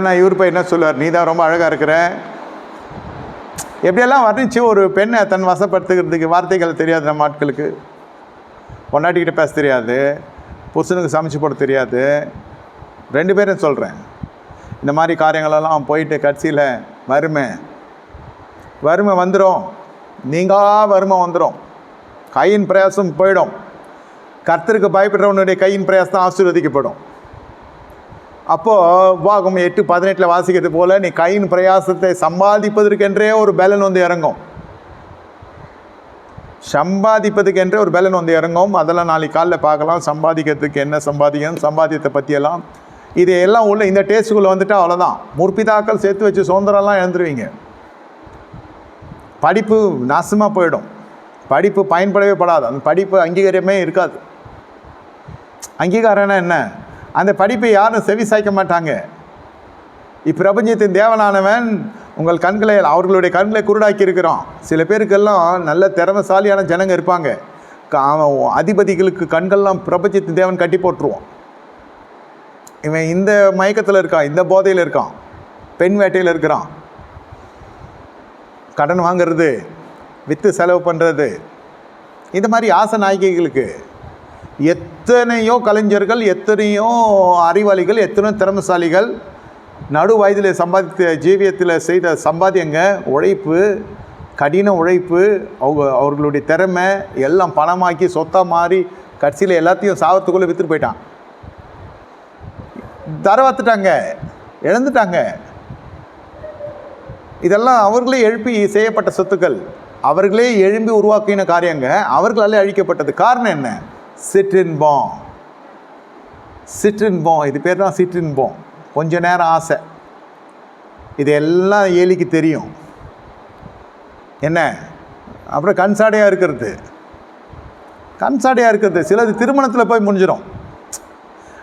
நான் இவர் போய் என்ன சொல்லுவார்? நீ தான் ரொம்ப அழகாக இருக்கிற. எப்படியெல்லாம் வர்ணிச்சு ஒரு பெண்ணை தன் வசப்படுத்துகிறதுக்கு வார்த்தைகள் தெரியாது நம்ம ஆட்களுக்கு. பொண்டாட்டிக்கிட்ட பேச தெரியாது. புருஷனுக்கு சமைச்சு போட தெரியாது. ரெண்டு பேரும் சொல்கிறேன் இந்த மாதிரி காரியங்களெல்லாம் போயிட்டு கட்சியில் வறுமை. வறுமை வந்துடும் நீங்களா வறுமை வந்துடும் கையின் பிரயாசம் போயிடும். கர்த்தருக்கு பயப்படுறவனுடைய கையின் பிரயாசம் ஆசீர்வதிக்கப்படும். அப்போது உபாகம் எட்டு பதினெட்டில் வாசிக்கிறது போல் நீ கையின் பிரயாசத்தை சம்பாதிப்பதற்கென்றே ஒரு பலன் வந்து இறங்கும். சம்பாதிப்பதுக்கென்றே ஒரு பலன் வந்து இறங்கும். அதெல்லாம் நாளைக்கு காலைல பார்க்கலாம். சம்பாதிக்கிறதுக்கு என்ன சம்பாதிக்கணும் சம்பாதியத்தை பற்றியெல்லாம் இது எல்லாம் உள்ள இந்த டேஸ்ட்டுக்குள்ளே வந்துட்டா அவ்வளோதான் முற்பிதாக்கள் சேர்த்து வச்சு சுதந்திரம்லாம் இழந்துருவீங்க. படிப்பு நாசமாக போயிடும். படிப்பு பயன்படவே படாது. அந்த படிப்பு அங்கீகாரமே இருக்காது. அங்கீகாரம்னா என்ன? அந்த படிப்பை யாரும் செவி சாய்க்க மாட்டாங்க. இப்பிரபஞ்சத்தின் தேவனானவன் உங்கள் கண்களை அவர்களுடைய கண்களை குருடாக்கி இருக்கிறான் சில பேருக்கெல்லாம் நல்ல திறமைசாலியான ஜனங்க இருப்பாங்க. அவன் அதிபதிகளுக்கு கண்கள்லாம் பிரபஞ்சத்தின் தேவன் கட்டி போட்டுருவான். இவன் இந்த மயக்கத்தில் இருக்கான் இந்த போதையில் இருக்கான் பெண் வேட்டையில் இருக்கிறான். கடன் வாங்குறது விற்று செலவு பண்ணுறது இந்த மாதிரி ஆசை நாயகிகளுக்கு எத்தனையோ கலைஞர்கள் எத்தனையோ அறிவாளிகள் எத்தனையோ திறமைசாலிகள் நடு வயதில் சம்பாதித்த ஜீவியத்தில் செய்த சம்பாத்தியங்க உழைப்பு கடின உழைப்பு அவங்க அவர்களுடைய திறமை எல்லாம் பணமாக்கி சொத்தாக மாறி கடைசியில் எல்லாத்தையும் சாவத்துக்குள்ளே விற்றுட்டு போயிட்டான். தரவாத்துட்டாங்க இழந்துட்டாங்க. இதெல்லாம் அவர்களே எழுப்பி செய்யப்பட்ட சொத்துக்கள். அவர்களே எழும்பி உருவாக்கின காரியங்க அவர்களாலே அழிக்கப்பட்டது. காரணம் என்ன? சிற்றின்பம். சிற்றின்பம். இது பேர் தான் சிற்றின்பம். கொஞ்ச நேரம் ஆசை. இது எல்லாம் ஏலிக்கு தெரியும். என்ன? அப்புறம் கண்சாடையாக இருக்கிறது. கண்சாடையாக இருக்கிறது. சிலது திருமணத்தில் போய் முடிஞ்சிடும்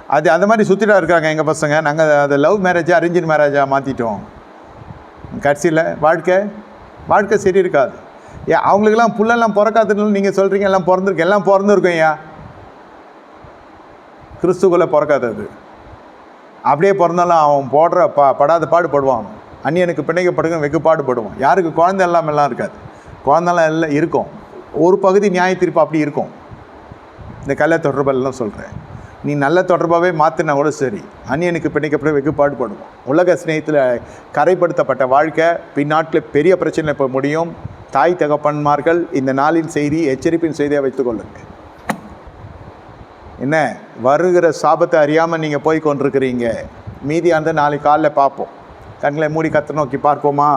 அது அந்த மாதிரி சுற்றிட்டா இருக்காங்க எங்கள் பசங்க. நாங்கள் அதை லவ் மேரேஜாக அரேஞ்சு மேரேஜாக மாற்றிட்டோம் கடைசியில் வாழ்க்கை வாழ்க்கை சரி இருக்காது. ஏன் அவங்களுக்கெல்லாம் புள்ளெல்லாம் பிறக்காதுன்னு நீங்கள் சொல்கிறீங்க எல்லாம் பிறந்திருக்கு. எல்லாம் பிறந்திருக்கும் ஐயா. கிறிஸ்துக்குள்ளே பிறக்காதது. அப்படியே பிறந்தாலும் அவன் போடுற பா படாத பாடுபடுவான் அவன். அந்நியனுக்கு பிணைக்கப்படுங்க வெகு பாடுபடுவான் யாருக்கு? குழந்தை எல்லாம் எல்லாம் இருக்காது. குழந்தெல்லாம் எல்லாம் இருக்கும். ஒரு பகுதி நியாய தீர்ப்பு அப்படி இருக்கும். இந்த கள்ள தொடர்பெல்லாம் சொல்கிறேன் நீ நல்ல தொடர்பாகவே மாற்றினா கூட சரி. அந்நியனுக்கு பிணைக்கப்பட வெகு பாடுபடுவோம் உலக சிநேகத்தில் கரைப்படுத்தப்பட்ட வாழ்க்கை பின்னாட்டில் பெரிய பிரச்சனை இப்போ முடியும். தாய் தகப்பன்மார்கள் இந்த நாளின் செய்தி எச்சரிப்பின் செய்தியாக வைத்துக்கொள்ளுங்கள் என்ன வருகிற சாபத்தை அறியாமல் நீங்கள் போய் கொண்டிருக்கிறீங்க. இருந்தால் நாளைக்கு காலைல பார்ப்போம். கண்களை மூடி கத்தை நோக்கி பார்ப்போமா?